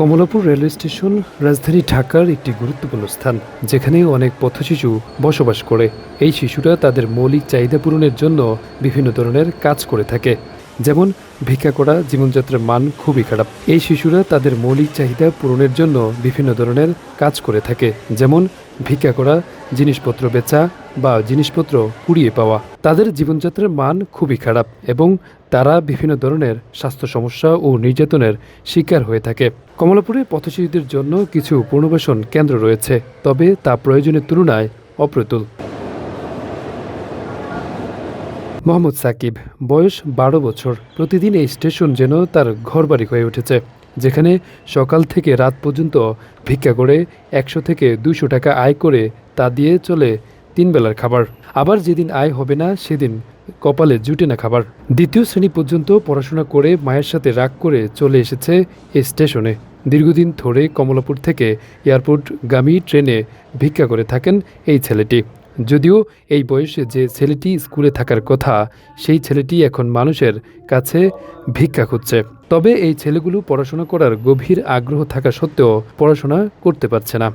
Kamalapur railway station রাজধানী ঢাকার একটি গুরুত্বপূর্ণ স্থান, যেখানে অনেক পথশিশু বসবাস করে। এই শিশুরা তাদের মৌলিক চাহিদা পূরণের জন্য বিভিন্ন ধরনের কাজ করে থাকে। যেমন ভিক্ষা করা, জীবনযাত্রার মান খুবই খারাপ। এই শিশুরা তাদের মৌলিক চাহিদা পূরণের জন্য বিভিন্ন ধরনের কাজ করে থাকে, যেমন ভিক্ষা করা, জিনিসপত্র বেচা বা জিনিসপত্র কুড়িয়ে পাওয়া। তাদের জীবনযাত্রার মান খুবই খারাপ এবং তারা বিভিন্ন ধরনের স্বাস্থ্য সমস্যা ও নির্যাতনের শিকার হয়ে থাকে। কমলাপুরে পথশিশুদের জন্য কিছু পুনর্বাসন কেন্দ্র রয়েছে, তবে তা প্রয়োজনের তুলনায় অপ্রতুল। মোহাম্মদ সাকিব, বয়স বারো বছর। প্রতিদিন এই স্টেশন যেন তার ঘরবাড়ি হয়ে উঠেছে, যেখানে সকাল থেকে রাত পর্যন্ত ভিক্ষা করে একশো থেকে দুশো টাকা আয় করে তা দিয়ে চলে তিন বেলার খাবার। আবার যেদিন আয় হবে না, সেদিন কপালে জুটে না খাবার। দ্বিতীয় শ্রেণি পর্যন্ত পড়াশোনা করে মায়ের সাথে রাগ করে চলে এসেছে এই স্টেশনে। দীর্ঘদিন ধরে কমলাপুর থেকে এয়ারপোর্টগামী ট্রেনে ভিক্ষা করে থাকেন এই ছেলেটি। যদিও এই বয়সে যে ছেলেটি স্কুলে থাকার কথা সেই ছেলেটি এখন মানুষের কাছে ভিক্ষা খুঁজছে। তবে এই ছেলেগুলো পড়াশোনা করার গভীর আগ্রহ থাকা সত্ত্বেও পড়াশোনা করতে পারছে না।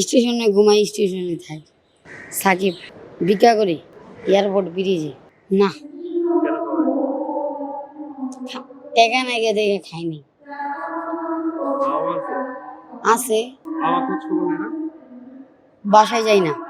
স্টেশনে ঘুমাই স্টেশনে থাকি। সাকিব ভিক্ষা করি এয়ারপোর্ট ব্রিজে। না। টাকা নাই গে দেখে খাইনি। আছে। বাসায় যাই না।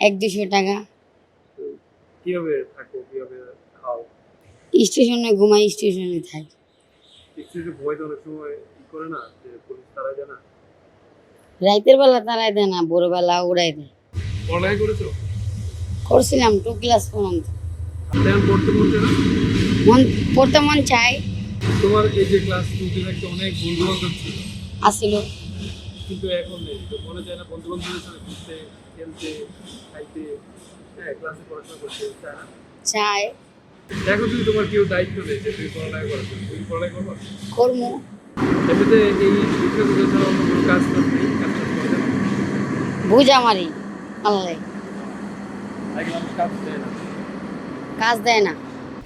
এক দুশো টাকা। কীভাবে থাকো কীভাবে খাও? স্টেশনে ঘুমাই স্টেশনে থাকি। একটু একটু অনেক সময় ই করে না যে পুলিশ তারা যায় না? রাতের বেলা তারাই দেয় না ভোরবেলা উড়াই দেয়। করেছ? করছিলাম টু ক্লাস পর্যন্ত। পড়তে মন পড়তে মন চাই তোমার এই যে ক্লাস টুতে থাকতে অনেক বন্ধু বান্ধব ছিল। আসিল। কিন্তু এখন নেই। তো মনে যায় না বন্ধু বান্ধবের সাথে ঘুরতে খেলতে খাইতে হ্যাঁ ক্লাসে পড়াশোনা করতে চায় না। তুমি তোমার কেউ দায়িত্ব নেই যে তুমি পড়ালেখা করো। তুমি পড়ালেখা করব? কর্ম এমনিতে এই বিষয়গুলো ছাড়া অন্য কোনো কাজ করতে কাজ টাজ করে না বুঝা মারি আল্লাহ কাজ দেয় না।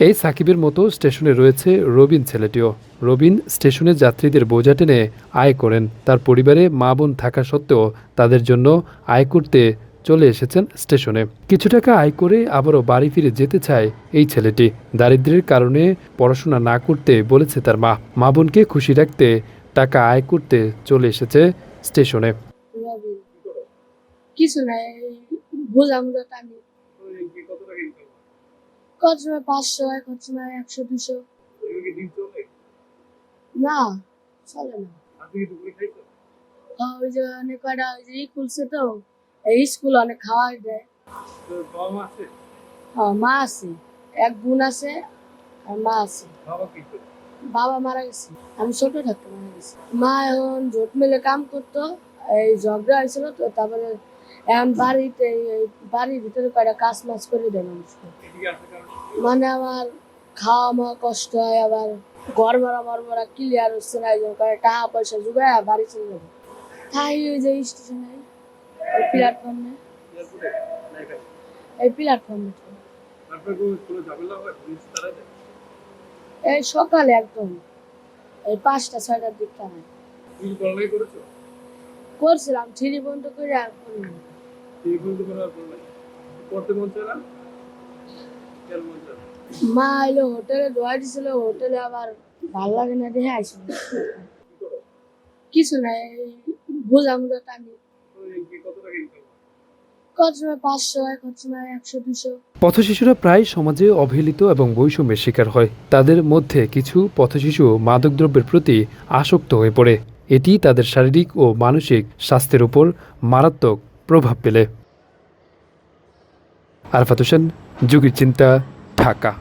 এই সাকিবের মতো স্টেশনে রয়েছে রবিন ছেলেটিও। রবিন স্টেশনে যাত্রীদের বোঝা টেনে আয় করেন। তার পরিবারে মা বোন থাকা সত্ত্বেও তাদের জন্য আয় করতে চলে এসেছেন স্টেশনে। কিছু টাকা আয় করে আবারও বাড়ি ফিরে যেতে চায় এই ছেলেটি। দারিদ্র্যের কারণে পড়াশোনা না করতে বলেছে তার মা। মা বোনকে খুশি রাখতে টাকা আয় করতে চলে এসেছে স্টেশনে। কিছু কত না, চলে না। ওই যে অনেক কয়টা, ওই যে খুলছে তো, এই স্কুল অনেক খাওয়াই দেয়। মা আছে, এক বোন আছে, আর মা আছে। বাবা মারা গেছে, আমি ছোট থাকতে মারা গেছে। মা এখন জোট মিলে কাম করতো, এই ঝগড়া হয়েছিল তো, তারপরে এখন বাড়িতে বাড়ির ভিতরে কয়টা কাজ মাছ করে দেয় মানুষকে। মানে আমার খাওয়া মাওয়া কষ্ট হয়, আবার ঘর ভাড়া মর ভাড়া ক্লিয়ার হচ্ছে না, এই জন্য করে টাকা পয়সা জুগায় বাড়ি চলে যাব। তাই ওই যে স্টেশনে ওই প্ল্যাটফর্মে এই প্ল্যাটফর্মে এই সকালে একদম, এই পাঁচটা, ছয়টার দিক টানায় করছিলাম, থ্রি বন্ধ করে আর করিনি পড়তে মন চায় না? কেন মন চায়? মা এলো হোটেলে, দোয়া দিছিল, হোটেলে আবার ভালো লাগে না কিছু নাই টানি পথশিশুরা প্রায় সমাজে অবহেলিত এবং বৈষম্যের শিকার হয়। তাদের মধ্যে কিছু পথশিশু মাদকদ্রব্যের প্রতি আসক্ত হয়ে পড়ে। এটি তাদের শারীরিক ও মানসিক স্বাস্থ্যের উপর মারাত্মক প্রভাব ফেলে। আরফাত হোসেন, যুগের চিন্তা। ঢাকা